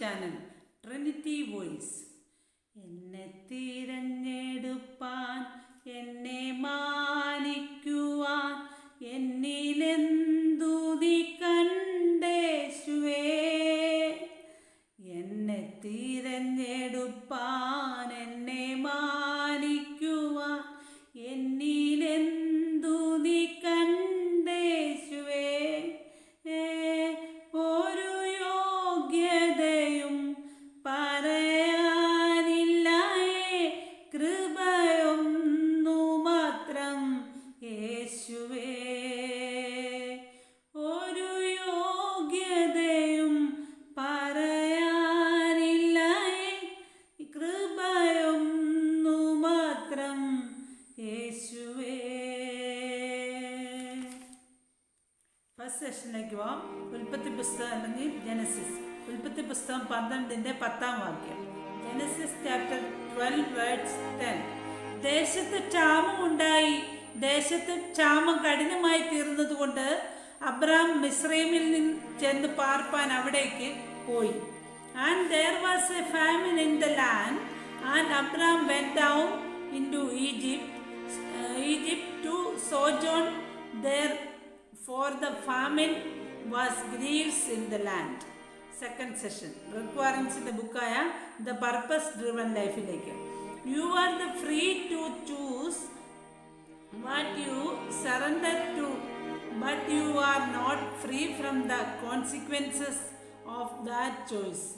Channel Trinity voice എന്നെ തിരഞ്ഞെടുപ്പാൻ എന്നെ മാനിക്കുവാൻ എന്നിലെന്തു നീ കണ്ടേശുവേ? എന്നെ തിരഞ്ഞെടുപ്പാൻ എന്നെ മാനിക്കുവാൻ എന്നിലെന്തു യേശുവേ ഒരു യോഗ്യതയും പറയാനില്ലായേ. കൃപയൊന്നു മാത്രം യേശുവേ ഫസ്റ്റ് സെഷനിലേക്ക് പോവാം ഉൽപ്പത്തി പുസ്തകം അല്ലെങ്കിൽ ജനസിസ്. ഉൽപ്പത്തി പുസ്തകം പന്ത്രണ്ടിന്റെ പത്താം വാക്യം. Genesis chapter twelve words ten ദേശത്ത് ക്ഷാമം ഉണ്ടായി ദേശത്ത് ക്ഷാമം കഠിനമായി തീർന്നതുകൊണ്ട് അബ്രാം മിസ്രൈമിൽ നിന്ന് ചെന്ന് പാർപ്പാൻ അവിടേക്ക് പോയി. And there was a famine in the land and Abram went down into Egypt Egypt to sojourn there for the famine was grievous in the land second session റിക്വയർമെൻസിന്റെ ബുക്കായ ദ പർപ്പസ് ഡ്രിവൺ ലൈഫിലേക്ക് you are the free to choose But you surrender to, but you are not free from the consequences of that choice.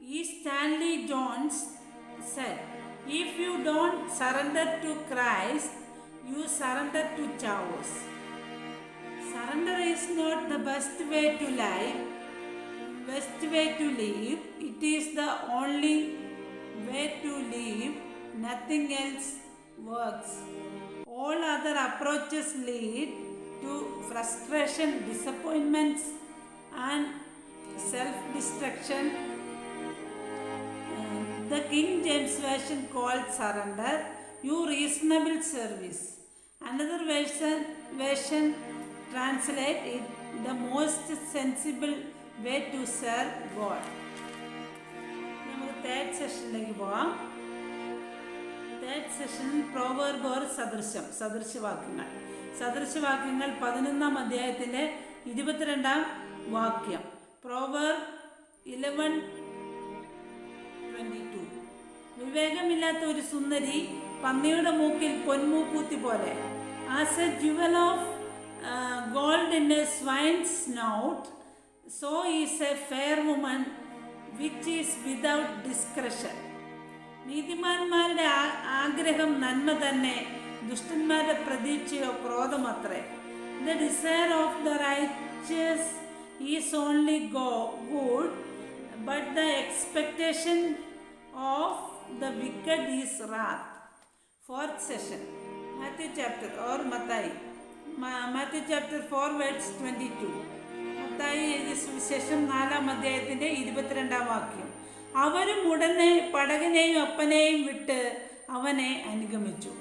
E. Stanley Jones said, If you don't surrender to Christ, you surrender to chaos. Surrender is not the best way to live, best way to live. It is the only way to live. Nothing else works All other approaches lead to frustration, disappointments, and self destruction. The King James Version called surrender, you reasonable service. Another version, version translate it the most sensible way to serve God. നമുക്ക് third സെഷനിലേക്ക് പോവാം third session proverb or സദൃശം സദൃശവാക്യങ്ങൾ സദൃശവാക്യങ്ങൾ പതിനൊന്നാം അധ്യായത്തിന്റെ ഇരുപത്തിരണ്ടാം വാക്യം. പ്രോവർ ഇലവൻ ട്വന്റി ടു വിവേകമില്ലാത്ത ഒരു സുന്ദരി പന്നിയുടെ മൂക്കിൽ പൊന്മൂക്കൂത്തി പോലെ. As a jewel of gold in a swine's snout so is a fair woman which is without discretion നീതിമാന്മാരുടെ ആഗ്രഹം നന്മ തന്നെ ദുഷ്ടന്മാരുടെ പ്രതീക്ഷയോ ക്രോധമത്രേ the desire of the righteous is only go good but the expectation of the wicked is wrath fourth session Matthew chapter or Mathai Matthew chapter four words twenty two Mathai എഴുതിയ സുവിശേഷം നാലാം അധ്യായത്തിന്റെ ഇരുപത്തിരണ്ടാം വാക്യം. അവരും ഉടനെ പടകനെയും അപ്പനെയും വിട്ട് അവനെ അനുഗമിച്ചു.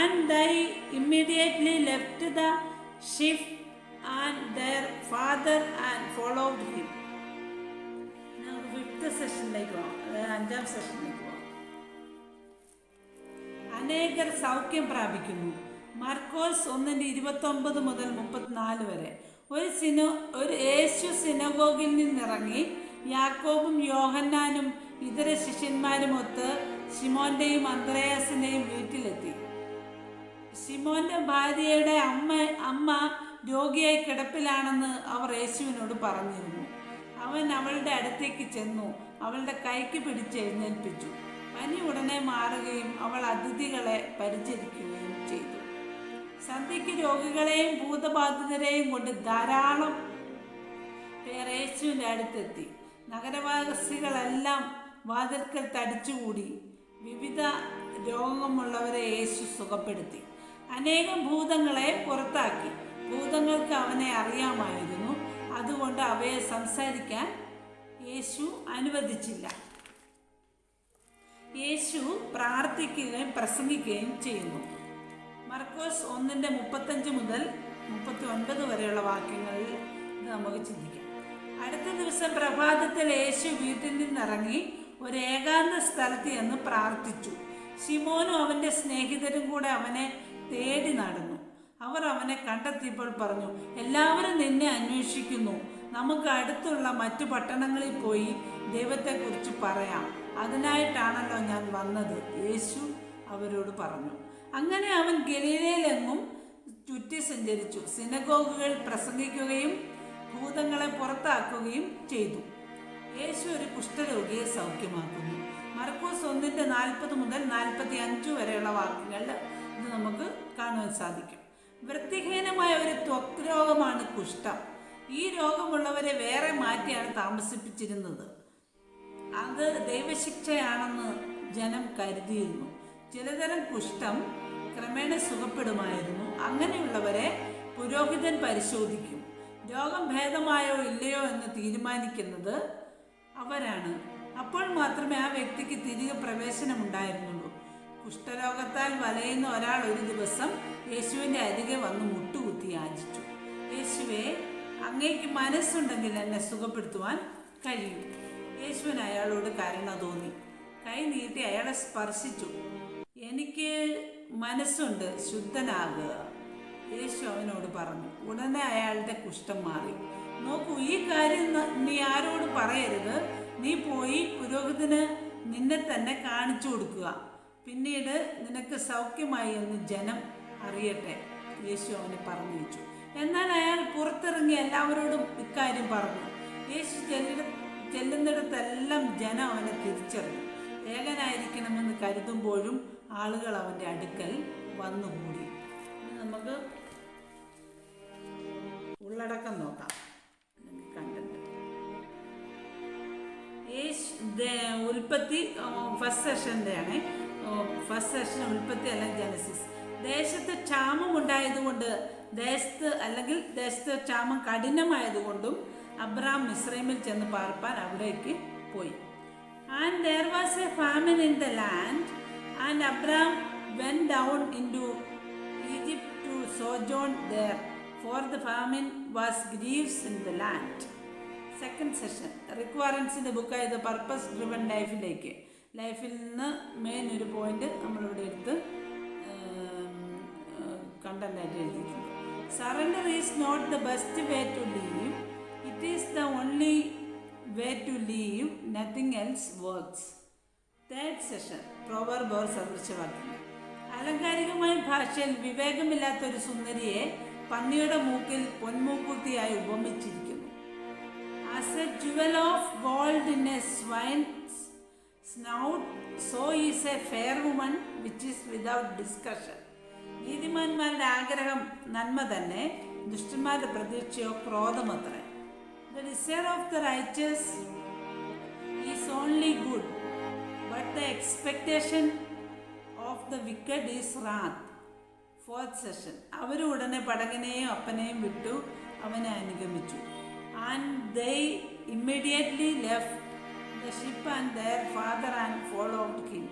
And they immediately left the ship and their father and followed him fifth സെഷനിലേക്ക് പോകാം അതായത് അഞ്ചാം സെഷനിലേക്ക് പോകാം അനേകർ സൗഖ്യം പ്രാപിക്കുന്നു. മർക്കോസ് ഒന്നിന്റെ ഇരുപത്തൊമ്പത് മുതൽ മുപ്പത്തിനാല് വരെ. ഒരു സിനോ ഒരു യേശു സിനഗോഗിൽ നിന്നിറങ്ങി യാക്കോബും യോഹന്നാനും ഇതര ശിഷ്യന്മാരും ഒത്ത് ഷിമോന്റെയും അന്ത്രയാസിന്റെയും വീട്ടിലെത്തി. ഷിമോന്റെ ഭാര്യയുടെ അമ്മ അമ്മ രോഗിയായി കിടപ്പിലാണെന്ന് അവർ യേശുവിനോട് പറഞ്ഞിരുന്നു. അവൻ അവളുടെ അടുത്തേക്ക് ചെന്നു അവളുടെ കൈക്ക് പിടിച്ച് എഴുന്നേൽപ്പിച്ചു. പനി ഉടനെ മാറുകയും അവൾ അതിഥികളെ പരിചരിക്കുകയും ചെയ്തു. സന്ധ്യയ്ക്ക് രോഗികളെയും ഭൂതബാധിതരെയും കൊണ്ട് ധാരാളം പേർ യേശുവിന്റെ അടുത്തെത്തി. നഗരവാസികളെല്ലാം വാതിൽക്കൽ തടിച്ചുകൂടി വിവിധ രോഗമുള്ളവരെ യേശു സുഖപ്പെടുത്തി. അനേകം ഭൂതങ്ങളെ പുറത്താക്കി. ഭൂതങ്ങൾക്ക് അവനെ അറിയാമായിരുന്നു. അതുകൊണ്ട് അവയെ സംസാരിക്കാൻ യേശു അനുവദിച്ചില്ല. യേശു പ്രാർത്ഥിക്കുകയും പ്രസംഗിക്കുകയും ചെയ്യുന്നു. മർക്കോസ് ഒന്നിന്റെ മുപ്പത്തഞ്ച് മുതൽ മുപ്പത്തി ഒൻപത് വരെയുള്ള വാക്യങ്ങളിൽ നമുക്ക് ചിന്തിക്കാം. അടുത്ത ദിവസം പ്രഭാതത്തിൽ യേശു വീട്ടിൽ നിന്നിറങ്ങി ഒരു ഏകാന്ത സ്ഥലത്ത് ചെന്ന് പ്രാർത്ഥിച്ചു. ശിമോനും അവന്റെ സ്നേഹിതരും കൂടെ അവനെ തേടി നടന്നു. അവർ അവനെ കണ്ടെത്തിയപ്പോൾ പറഞ്ഞു എല്ലാവരും നിന്നെ അന്വേഷിക്കുന്നു. നമുക്ക് അടുത്തുള്ള മറ്റു പട്ടണങ്ങളിൽ പോയി ദൈവത്തെക്കുറിച്ച് പറയാം. അതിനായിട്ടാണല്ലോ ഞാൻ വന്നത് യേശു അവരോട് പറഞ്ഞു. അങ്ങനെ അവൻ ഗലീലയിലെങ്ങും ചുറ്റി സഞ്ചരിച്ചു സിനഗോഗുകൾ പ്രസംഗിക്കുകയും ഭൂതങ്ങളെ പുറത്താക്കുകയും ചെയ്തു. യേശു ഒരു കുഷ്ഠരോഗിയെ സൗഖ്യമാക്കുന്നു. മർക്കോസ് ഒന്നിന്റെ നാൽപ്പത് മുതൽ നാൽപ്പത്തി അഞ്ച് വരെയുള്ള വാക്കുകളിൽ ഇത് നമുക്ക് കാണുവാൻ സാധിക്കും. വൃത്തിഹീനമായ ഒരു ത്വക് രോഗമാണ് കുഷ്ഠം. ഈ രോഗമുള്ളവരെ വേറെ മാറ്റിയാണ് താമസിപ്പിച്ചിരുന്നത്. അത് ദൈവശിക്ഷയാണെന്ന് ജനം കരുതിയിരുന്നു. ചിലതരം കുഷ്ഠം ക്രമേണ സുഖപ്പെടുമായിരുന്നു. അങ്ങനെയുള്ളവരെ പുരോഹിതൻ പരിശോധിക്കും. രോഗം ഭേദമായോ ഇല്ലയോ എന്ന് തീരുമാനിക്കുന്നത് അവരാണ്. അപ്പോൾ മാത്രമേ ആ വ്യക്തിക്ക് തിരികെ പ്രവേശനം ഉണ്ടായിരുന്നുള്ളൂ കുഷ്ഠരോഗത്താൽ വലയുന്ന ഒരാൾ ഒരു ദിവസം യേശുവിന്റെ അരികെ വന്ന് മുട്ടുകുത്തി യാചിച്ചു. യേശുവെ അങ്ങേക്ക് മനസ്സുണ്ടെങ്കിൽ എന്നെ സുഖപ്പെടുത്തുവാൻ കഴിയും. യേശുവിന് അയാളോട് കരുണ തോന്നി. കൈ നീട്ടി അയാളെ സ്പർശിച്ചു. എനിക്ക് മനസ്സുണ്ട് ശുദ്ധനാകുക. യേശു അവനോട് പറഞ്ഞു ഉടനെ അയാളുടെ കുഷ്ഠം മാറി. നോക്കൂ ഈ കാര്യം നീ ആരോട് പറയരുത്. നീ പോയി പുരോഹിതന് നിന്നെ തന്നെ കാണിച്ചു കൊടുക്കുക. പിന്നീട് നിനക്ക് സൗഖ്യമായി എന്ന് ജനം അറിയട്ടെ യേശു അവനെ പറഞ്ഞു വെച്ചു എന്നാൽ അയാൾ പുറത്തിറങ്ങി എല്ലാവരോടും ഇക്കാര്യം പറഞ്ഞു. യേശു ചെല്ലിട ചെല്ലുന്നിടത്തെല്ലാം ജനം അവനെ തിരിച്ചറിഞ്ഞു. ഏകനായിരിക്കണമെന്ന് കരുതുമ്പോഴും ആളുകൾ അവന്റെ അടുക്കൽ വന്നുകൂടി. നമുക്ക് ഉള്ളടക്കം നോക്കാം. ഉൽപ്പത്തി ഫസ്റ്റ് സെഷന്റെ ആണ് ഫസ്റ്റ് സെഷൻ ഉൽപ്പത്തി അല്ലെങ്കിൽ ജനസിസ് ദേശത്ത് ക്ഷാമം ഉണ്ടായതുകൊണ്ട് ദേശത്ത് അല്ലെങ്കിൽ ദേശത്ത് ക്ഷാമം കഠിനമായതുകൊണ്ടും അബ്രാം മിസ്രൈമിൽ ചെന്ന് പാർപ്പാൻ അവിടേക്ക് പോയി. And there was a famine in the land and Abram went down into Egypt to sojourn there for the famine was griefs in the land. Second session റിക്വയറൻസിന്റെ ബുക്കായ ദ പർപ്പസ് ഡ്രിവൺ ലൈഫിലേക്ക് ലൈഫിൽ നിന്ന് main ഒരു point നമ്മളിവിടെ എടുത്ത് കണ്ടന്റായിട്ട് എഴുതിയിട്ടുണ്ട്. Surrender is not the best way to live it is the only way to live nothing else works third session proverb or സദൃശവാക്യങ്ങൾ അലങ്കാരികമായ ഭാഷയിൽ വിവേകമില്ലാത്ത ഒരു സുന്ദരിയെ പന്നിയുടെ മൂക്കിൽ പൊന്മൂക്കുത്തിയായി ഉപമിച്ചിരിക്കുന്നു. As a jewel of gold in a swine's snout, so is a fair woman which is without discussion. നീതിമാന്മാരുടെ ആഗ്രഹം നന്മ തന്നെ ദുഷ്ടന്മാരുടെ പ്രതീക്ഷയോ ക്രോധമത്രേ the desire of the righteous is only good but the expectation of the wicked is wrath fourth session അവർ ഉടനെ പടകനെയും അപ്പനെയും വിട്ടു. അവനെ അനുഗമിച്ചു. And they immediately left the ship and their father and follow out king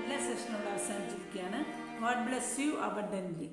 എല്ലാ സെഷനുകളും അവസാനിച്ചിരിക്കുകയാണ്. God bless you abundantly